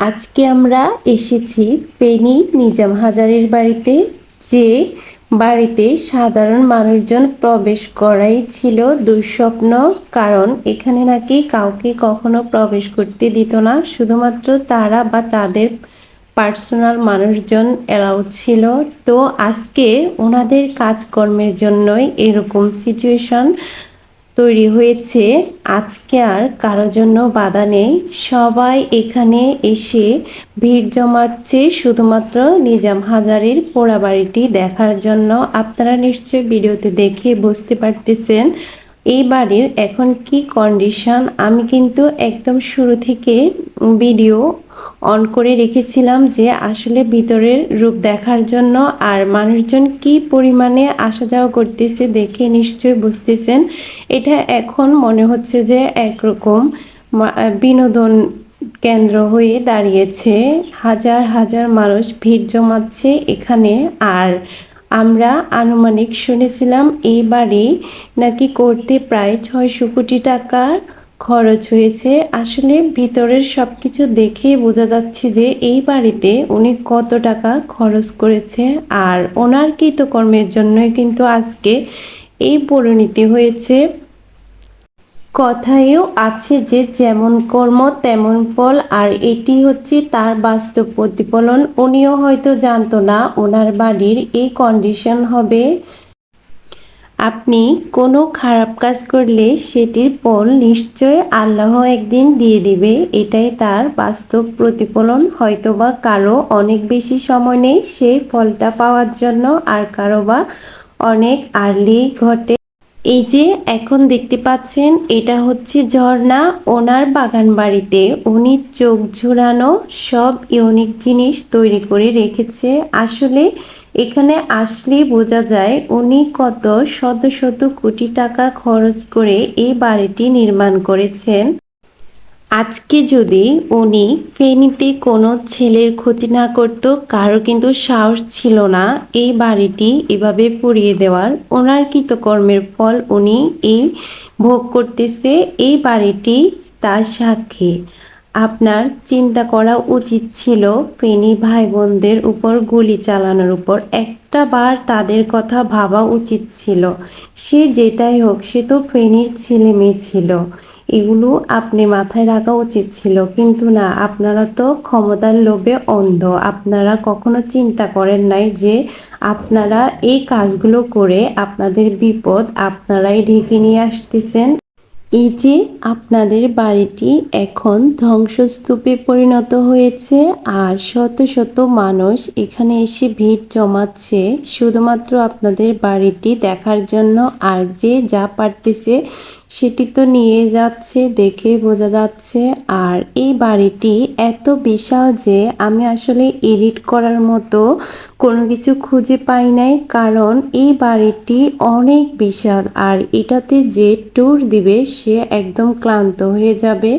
আজকে আমরা এসেছি ফেনী নিজাম হাজারের বাড়িতে, যে বাড়িতে সাধারণ মানুষজন প্রবেশ করাই ছিল দুঃস্বপ্ন। কারণ এখানে নাকি কাউকে কখনো প্রবেশ করতে দিত না। শুধুমাত্র তারা বা তাদের পার্সোনাল মানুষজন অ্যালাউড ছিল। তো আজকে ওনাদের কাজকর্মের জন্যই এরকম সিচুয়েশন তৈরি হয়েছে। আজকে আর কারও জন্য বাধা নেই। সবাই এখানে এসে ভিড় জমাচ্ছে শুধুমাত্র নিজাম হাজারের পোড়া বাড়িটি দেখার জন্য। আপনারা নিশ্চয়ই ভিডিওতে দেখে বুঝতে পারতেছেন এই বাড়ির এখন কি কন্ডিশন আমি কিন্তু একদম শুরু থেকে ভিডিও অন করে রেখেছিলাম যে আসলে ভিতরের রূপ দেখার জন্য আর মানুষজন কি পরিমাণে আসা যাওয়া করতেছে দেখে নিশ্চয়ই বুঝতেছেন। এটা এখন মনে হচ্ছে যে একরকম বিনোদন কেন্দ্র হয়ে দাঁড়িয়েছে। হাজার হাজার মানুষ ভিড় জমাচ্ছে এখানে। আর আমরা আনুমানিক শুনেছিলাম এই বাড়ি নাকি করতে প্রায় ছয়শো কোটি টাকার খরচ হয়েছে। আসলে ভিতরের সব কিছু দেখেই বোঝা যাচ্ছে যে এই বাড়িতে উনি কত টাকা খরচ করেছে। আর ওনার কৃতকর্মের জন্যই কিন্তু আজকে এই পরিণতি হয়েছে। কথায়ও আছে যে যেমন কর্ম তেমন ফল, আর এটি হচ্ছে তার বাস্তব প্রতিফলন। উনিও হয়তো জানতো না ওনার বাড়ির এই কন্ডিশন হবে। আপনি কোনো খারাপ কাজ করলে সেটির ফল নিশ্চয় আল্লাহ একদিন দিয়ে দিবে। এটাই তার বাস্তব প্রতিফলন। হয়তোবা কারও অনেক বেশি সময় নেই সেই ফলটা পাওয়ার জন্য, আর কারও বা অনেক আর্লি ঘটে। এই যে এখন দেখতে পাচ্ছেন, এটা হচ্ছে ঝর্ণা ওনার বাগান বাড়িতে। উনি চোখ ঝুরানো সব ইউনিক জিনিস তৈরি করে রেখেছে। আসলে এখানে আসলে বোঝা যায় উনি কত শত শত কোটি টাকা খরচ করে এই বাড়িটি নির্মাণ করেছেন। আজকে যদি উনি ফেনীতে কোনো ছেলের ক্ষতি না করত, কারও কিন্তু সাহস ছিল না এই বাড়িটি এভাবে পুড়িয়ে দেওয়ার। ওনার কৃতকর্মের ফল উনি এই ভোগ করতেছে, এই বাড়িটি তার সাক্ষী। আপনার চিন্তা করা উচিত ছিল ফেনী ভাই বোনদের উপর গুলি চালানোর উপর। একটা বার তাদের কথা ভাবা উচিত ছিল। সে যেটাই হোক, সে তো ফেনীর ছেলে মেয়ে ছিল। এগুলো আপনি মাথায় রাখা উচিত ছিল। কিন্তু না, আপনারা তো ক্ষমতার লোভে অন্ধ। আপনারা কখনো চিন্তা করেন নাই যে আপনারা এই কাজগুলো করে আপনাদের বিপদ আপনারাই ঢেকে নিয়ে আসতেছেন। এই যে আপনাদের বাড়িটি এখন ধ্বংসস্তূপে পরিণত হয়েছে আর শত শত মানুষ এখানে এসে ভিড় জমাচ্ছে শুধুমাত্র আপনাদের বাড়িটি দেখার জন্য আর যে যা পারতেছে সেটি তো নিয়ে যাচ্ছে দেখে বোঝা যাচ্ছে। আর এই বাড়িটি এত বিশাল যে আমি আসলে এডিট করার মতো কোনো কিছু খুঁজে পাই নাই, কারণ এই বাড়িটি অনেক বিশাল আর এটাতে যে ট্যুর দিবে সে একদম ক্লান্ত হয়ে যাবে।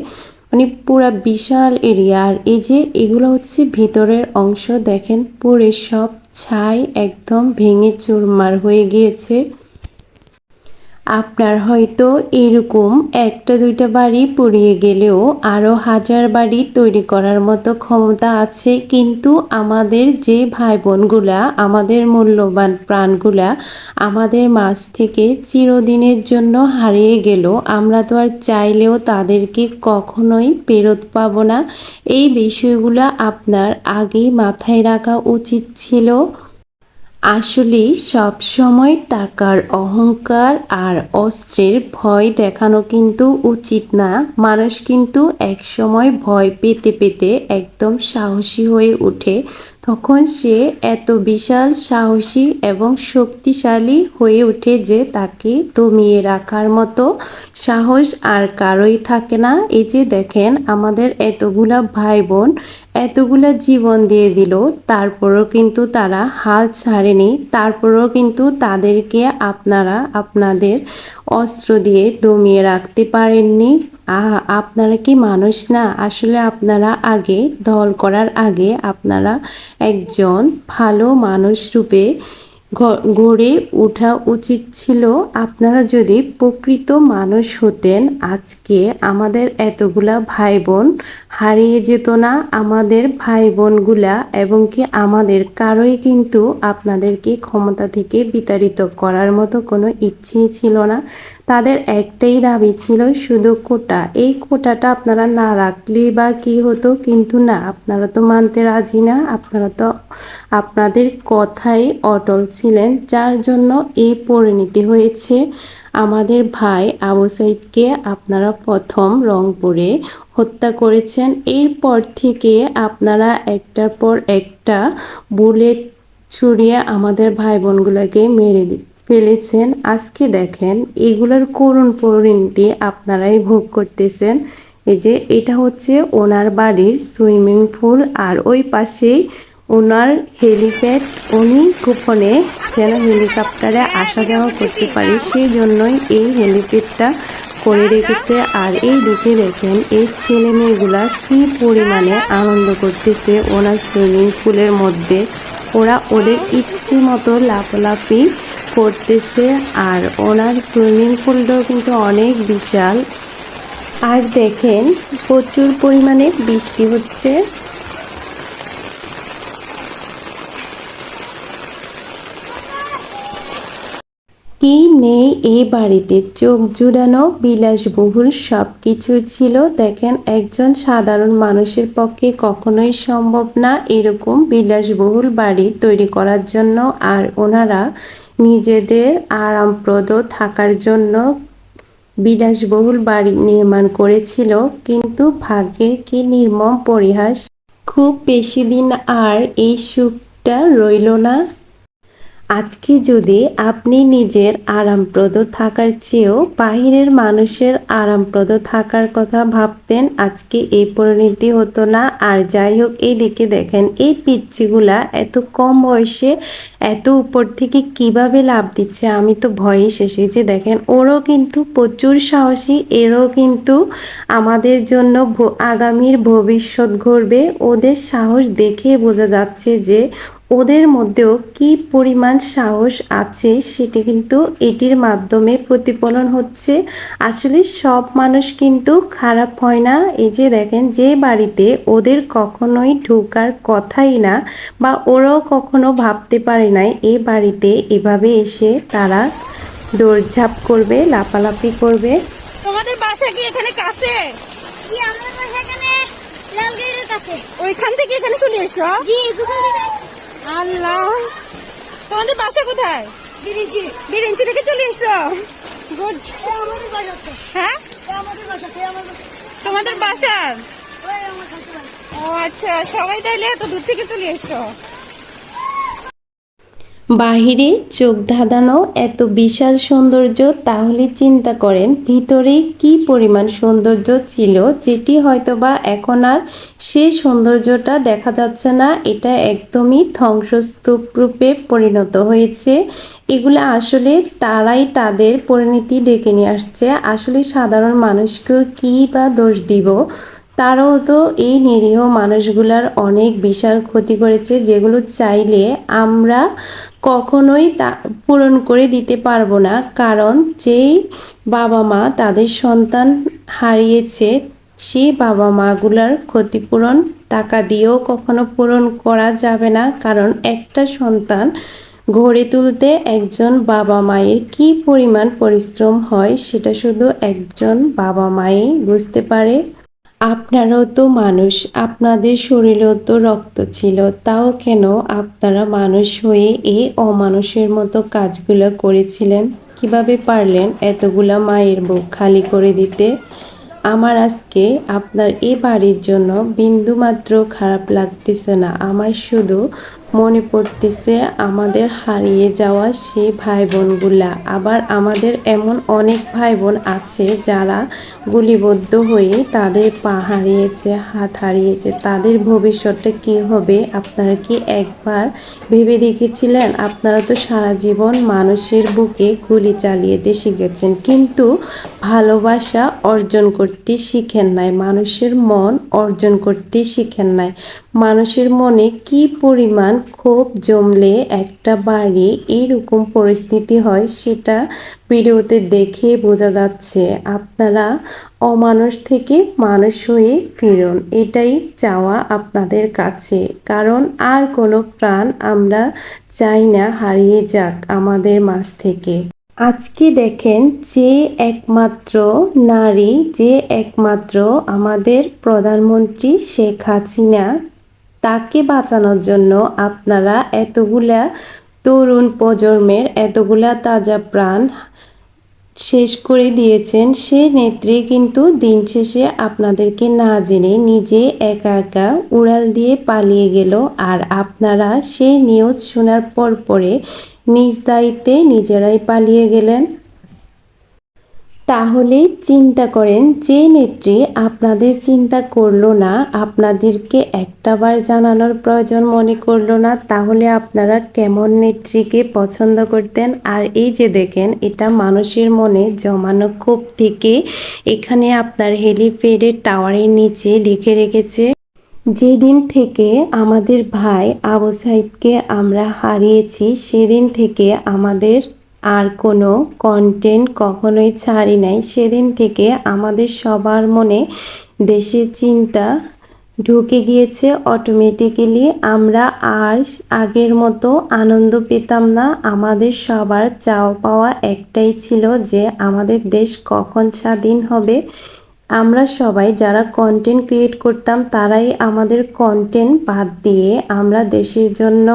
মানে পুরা বিশাল এরিয়া। আর এই যে এগুলো হচ্ছে ভিতরের অংশ, দেখেন পুরে সব ছাই একদম ভেঙে চুরমার হয়ে গিয়েছে। আপনার হয়তো এরকম একটা দুইটা বাড়ি পুড়িয়ে গেলেও আরও হাজার বাড়ি তৈরি করার মতো ক্ষমতা আছে, কিন্তু আমাদের যে ভাই বোনগুলা আমাদের মূল্যবান প্রাণগুলা আমাদের মাঝ থেকে চিরদিনের জন্য হারিয়ে গেল, আমরা তো আর চাইলেও তাদেরকে কখনোই ফেরত পাবো না। এই বিষয়গুলো আপনার আগেই মাথায় রাখা উচিত ছিল। আসলে সব সময় টাকার অহংকার আর অস্ত্রের ভয় দেখানো কিন্তু উচিত না। মানুষ কিন্তু একসময় ভয় পেতে পেতে একদম সাহসী হয়ে ওঠে তখন সে এত বিশাল, সাহসী এবং শক্তিশালী হয়ে ওঠে যে তাকে দমিয়ে রাখার মতো সাহস আর কারোই থাকে না। এই যে দেখেন, আমাদের এতগুলা ভাই বোন এতগুলা জীবন দিয়ে দিল, তারপরও কিন্তু তারা হাল ছাড়েনি, তারপরও কিন্তু তাদেরকে আপনারা আপনাদের অস্ত্র দিয়ে দমিয়ে রাখতে পারেননি। আপনারা কি মানুষ না? আসলে আপনারা আগে, দল করার আগে আপনারা একজন ভালো মানুষ রূপে গড়ে ওঠা উচিত ছিল। আপনারা যদি প্রকৃত মানুষ হতেন, আজকে আমাদের এতগুলা ভাই বোন হারিয়ে যেত না। আমাদের ভাই বোনগুলা এবং কি আমাদের কারোই কিন্তু আপনাদেরকে ক্ষমতা থেকে বিতাড়িত করার মতো কোনো ইচ্ছে ছিল না। তাদের একটাই দাবি ছিল শুধু কোটা। এই কোটাটা আপনারা না রাখলেই বা কি হতো কিন্তু না, আপনারা তো মানতে রাজি না, আপনারা তো আপনাদের কথাই অটল ছিলেন, যার জন্য এই পরিণতি হয়েছে। আমাদের ভাই আবু সাইদকে আপনারা প্রথম রংপুরে হত্যা করেছেন। এরপর থেকে আপনারা একটার পর একটা বুলেট ছুড়িয়ে আমাদের ভাই বোনগুলোকে মেরে দি- ফেলেছেন। আজকে দেখেন, এগুলোর করুণ পরিণতি আপনারাই ভোগ করতেছেন। এই যে, এটা হচ্ছে ওনার বাড়ির সুইমিং পুল আর ওই পাশেই ওনার হেলিপ্যাড। উনি গোপনে যেন হেলিকপ্টারে আসা যাওয়া করতে পারে সেই জন্যই এই হেলিপ্যাডটা করে রেখেছে। আর এই দিকে দেখেন, এই ছেলে মেয়েগুলা কি পরিমাণে আনন্দ করতেছে ওনার সুইমিং পুলের মধ্যে। ওরা ওদের ইচ্ছে মতো লাফালাফি করতেছে আর ওনার সুইমিং পুলটাও কিন্তু অনেক বিশাল। আর দেখেন প্রচুর পরিমাণে বৃষ্টি হচ্ছে। কি নেই এই বাড়িতে? চোখ জুড়ানো বিলাসবহুল সব কিছু ছিল। দেখেন, একজন সাধারণ মানুষের পক্ষে কখনোই সম্ভব না এরকম বিলাসবহুল বাড়ি তৈরি করার জন্য। আর ওনারা নিজেদের আরামপ্রদ থাকার জন্য বিলাসবহুল বাড়ি নির্মাণ করেছিল। কিন্তু ভাগ্যের কি নির্মম পরিহাস? খুব বেশি দিন আর এই সুখটা রইল না। আজকে যদি আপনি নিজের আরামপ্রদ থাকার চেয়েও বাহিরের মানুষের আরামপ্রদ থাকার কথা ভাবতেন, আজকে এই পরিণতি হতো না। আর যাই হোক, এইদিকে দেখেন, এই পিচ্ছিগুলা এত কম বয়সে এত উপর থেকে কীভাবে লাভ দিচ্ছে আমি তো ভয়ে শেষে যে দেখেন, ওরও কিন্তু প্রচুর সাহসী, এরও কিন্তু আমাদের জন্য আগামীর ভবিষ্যৎ ঘটবে। ওদের সাহস দেখে বোঝা যাচ্ছে যে ওদের মধ্যেও কি পরিমাণ সাহস আছে সেটি কিন্তু এটির মাধ্যমে প্রতিফলন হচ্ছে। আসলে সব মানুষ কিন্তু খারাপ হয় না। এই যে দেখেন যে বাড়িতে ওদের কখনোই ঢোকার কথাই না বা ওরাও কখনো ভাবতে পারে নাই এই বাড়িতে এভাবে এসে তারা দৌড়ঝাঁপ করবে লাফালাফি করবে। তোমাদের বাসা কি এখানে কাছে? জি আমরা বাসা এখানে লালগেটের কাছে। ওইখান থেকে এখানে চলে এসছো জি আল্লাহ। তোমাদের বাসা কোথায়? বিরিঞ্চি। বিরিঞ্চি থেকে চলে এসছো গুড। হ্যাঁ? তোমাদের বাসা? ও আচ্ছা সবাই তাইলে এত দূর থেকে চলে এসছো? বাহিরে চোখ ধাঁধানো এত বিশাল সৌন্দর্য, তাহলে চিন্তা করেন ভিতরে কি পরিমাণ সৌন্দর্য ছিল, যেটি হয়তোবা এখন আর সে সৌন্দর্যটা দেখা যাচ্ছে না, এটা একদমই ধ্বংসস্তূপ রূপে পরিণত হয়েছে। এগুলো আসলে তারাই তাদের পরিণতি ডেকে নিয়ে আসছে। আসলে সাধারণ মানুষকেও কী বা দোষ দিব? তারাও তো এই নিরীহ মানুষগুলার অনেক বিশাল ক্ষতি করেছে, যেগুলো চাইলে আমরা কখনোই তা পূরণ করে দিতে পারব না। কারণ যেই বাবা মা তাদের সন্তান হারিয়েছে, সেই বাবা মাগুলার ক্ষতিপূরণ টাকা দিয়েও কখনো পূরণ করা যাবে না। কারণ একটা সন্তান গড়ে তুলতে একজন বাবা মায়ের কি পরিমাণ পরিশ্রম হয়, সেটা শুধু একজন বাবা মাই বুঝতে পারে। আপনারাও তো মানুষ, আপনাদের শরীরেও তো রক্ত ছিল, তাও কেন আপনারা মানুষ হয়ে এই অমানুষের মতো কাজগুলো করেছিলেন? কীভাবে পারলেন এতগুলা মায়ের বুক খালি করে দিতে? আমার আজকে আপনার এ বাড়ির জন্য বিন্দুমাত্র খারাপ লাগতেছে না আমার শুধু মনে পড়তেছে আমাদের হারিয়ে যাওয়া সেই ভাই বোনগুলা আবার আমাদের এমন অনেক ভাই বোন আছে যারা গুলিবদ্ধ হয়ে তাদের পা হারিয়েছে, হাত হারিয়েছে। তাদের ভবিষ্যৎটা কি হবে আপনারা কি একবার ভেবে দেখেছিলেন? আপনারা তো সারা জীবন মানুষের বুকে গুলি চালিয়ে দিয়ে শিখেছেন কিন্তু ভালোবাসা অর্জন করতে শিখেন নাই। মানুষের মন অর্জন করতে শিখেন নাই। মানুষের মনে কি পরিমাণ ক্ষোভ জমলে একটা বাড়ি এরকম পরিস্থিতি হয় সেটা ভিডিওতে দেখে বোঝা যাচ্ছে। আপনারা অমানুষ থেকে মানুষ হয়ে ফিরুন, এটাই চাওয়া আপনাদের কাছে। কারণ আর কোনো প্রাণ আমরা চাই না, হারিয়ে যাক আমাদের মাঝ থেকে। আজকে দেখেন যে একমাত্র নারী, যে একমাত্র আমাদের প্রধানমন্ত্রী শেখ হাসিনা তাকে বাঁচানোর জন্য আপনারা এতগুলা তরুণ প্রজন্মের এতগুলা তাজা প্রাণ শেষ করে দিয়েছেন। সে নেত্রী কিন্তু দিন শেষে আপনাদেরকে না জেনে নিজে একা একা উড়াল দিয়ে পালিয়ে গেল। আর আপনারা সে নিউজ শোনার পর পরে নিজ দায়িত্বে নিজেরাই পালিয়ে গেলেন। তাহলে চিন্তা করেন, যে নেত্রী আপনাদের চিন্তা করল না, আপনাদেরকে একটাবার জানানোর প্রয়োজন মনে করল না, তাহলে আপনারা কেমন নেত্রীকে পছন্দ করতেন? আর এই যে দেখেন, এটা মানুষের মনে জমানো খুব থেকে এখানে আপনার হেলিপ্যাডের টাওয়ারের নিচে লিখে রেখেছে, যেদিন থেকে আমাদের ভাই আবু সাইদকে আমরা হারিয়েছি, সেদিন থেকে আমাদের আর কোনো কন্টেন্ট কখনোই ছাড়ি নাই। সেদিন থেকে আমাদের সবার মনে দেশের চিন্তা ঢুকে গিয়েছে অটোমেটিক্যালি আমরা আর আগের মতো আনন্দ পেতাম না। আমাদের সবার চাওয়া পাওয়া একটাই ছিল যে আমাদের দেশ কখন স্বাধীন হবে। আমরা সবাই যারা কন্টেন্ট ক্রিয়েট করতাম, তারাই আমাদের কন্টেন্ট বাদ দিয়ে আমরা দেশের জন্য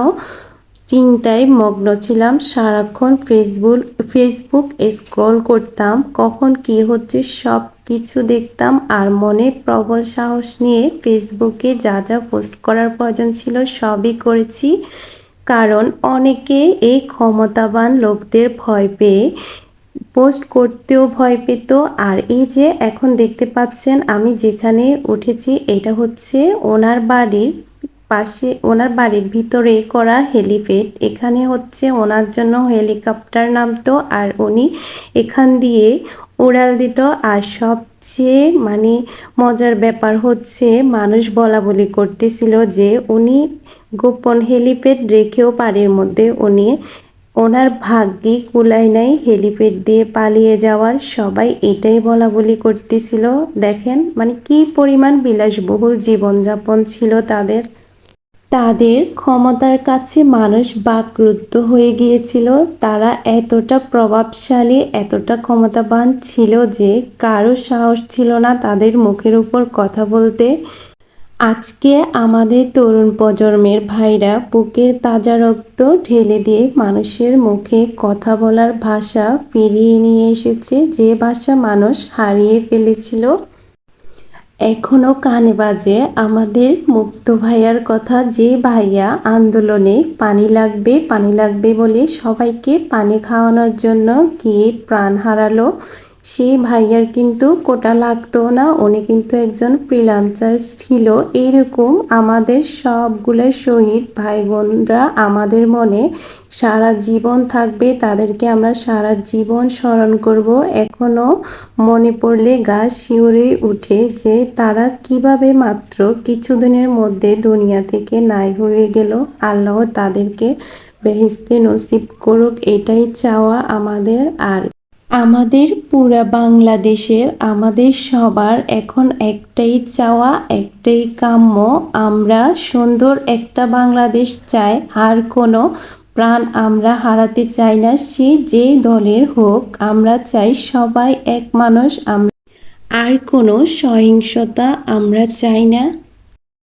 চিন্তায় মগ্ন ছিলাম। সারাক্ষণ ফেসবুক ফেসবুক স্ক্রল করতাম। কখন কি হচ্ছে সব কিছু দেখতাম আর মনে প্রবল সাহস নিয়ে ফেসবুকে যা যা পোস্ট করার প্রয়োজন ছিল সবই করেছি। কারণ অনেকে এই ক্ষমতাবান লোকদের ভয় পেয়ে পোস্ট করতেও ভয় পেত। আর এই যে এখন দেখতে পাচ্ছেন আমি যেখানে উঠেছি, এটা হচ্ছে ওনার বাড়ির পাশে ওনার বাড়ির ভিতরে করা হেলিপ্যাড। এখানে হচ্ছে ওনার জন্য হেলিকপ্টার নামতো আর উনি এখান দিয়ে উড়াল দিত। আর সবচেয়ে মানে মজার ব্যাপার হচ্ছে মানুষ বলা বলি করতেছিল যে উনি গোপন হেলিপ্যাড রেখেও পাড়ির মধ্যে উনি ওনার ভাগ্যে কুলাই নাই হেলিপ্যাড দিয়ে পালিয়ে যাওয়ার। সবাই এটাই বলা বলি করতেছিল। দেখেন মানে কি পরিমাণ বিলাসবহুল জীবনযাপন ছিল তাদের। তাদের ক্ষমতার কাছে মানুষ বাকরুদ্ধ হয়ে গিয়েছিল। তারা এতটা প্রভাবশালী, এতটা ক্ষমতাবান ছিল যে কারও সাহস ছিল না তাদের মুখের উপর কথা বলতে। আজকে আমাদের তরুণ প্রজন্মের ভাইরা বুকের তাজা রক্ত ঢেলে দিয়ে মানুষের মুখে কথা বলার ভাষা ফিরিয়ে নিয়ে এসেছে। যে ভাষা মানুষ হারিয়ে ফেলেছিল এখনও কানে বাজে। আমাদের মুক্ত ভাইয়ার কথা যে ভাইয়া আন্দোলনে পানি লাগবে পানি লাগবে বলে সবাইকে পানি খাওয়ানোর জন্য গিয়ে প্রাণ হারালো। সেই ভাইয়ার কিন্তু কোটা লাগতো না, উনি কিন্তু একজন ফ্রিলান্সার ছিল। এরকম আমাদের সবগুলো শহীদ ভাই বোনরা আমাদের মনে সারা জীবন থাকবে, তাদেরকে আমরা সারা জীবন স্মরণ করব। এখনও মনে পড়লে গা শিউরে উঠে যে তারা কীভাবে মাত্র কিছুদিনের মধ্যে দুনিয়া থেকে নাই হয়ে গেল। আল্লাহ তাদেরকে বেহেস্তে নসিব করুক, এটাই চাওয়া আমাদের আর আমাদের পুরা বাংলাদেশের, আমাদের সবার এখন একটাই চাওয়া, একটাই কাম্য, আমরা সুন্দর একটা বাংলাদেশ চাই। আর কোনো প্রাণ আমরা হারাতে চাই না, সে যে দলের হোক, আমরা চাই সবাই এক মানুষ, আমরা আর কোনো সহিংসতা আমরা চাই না।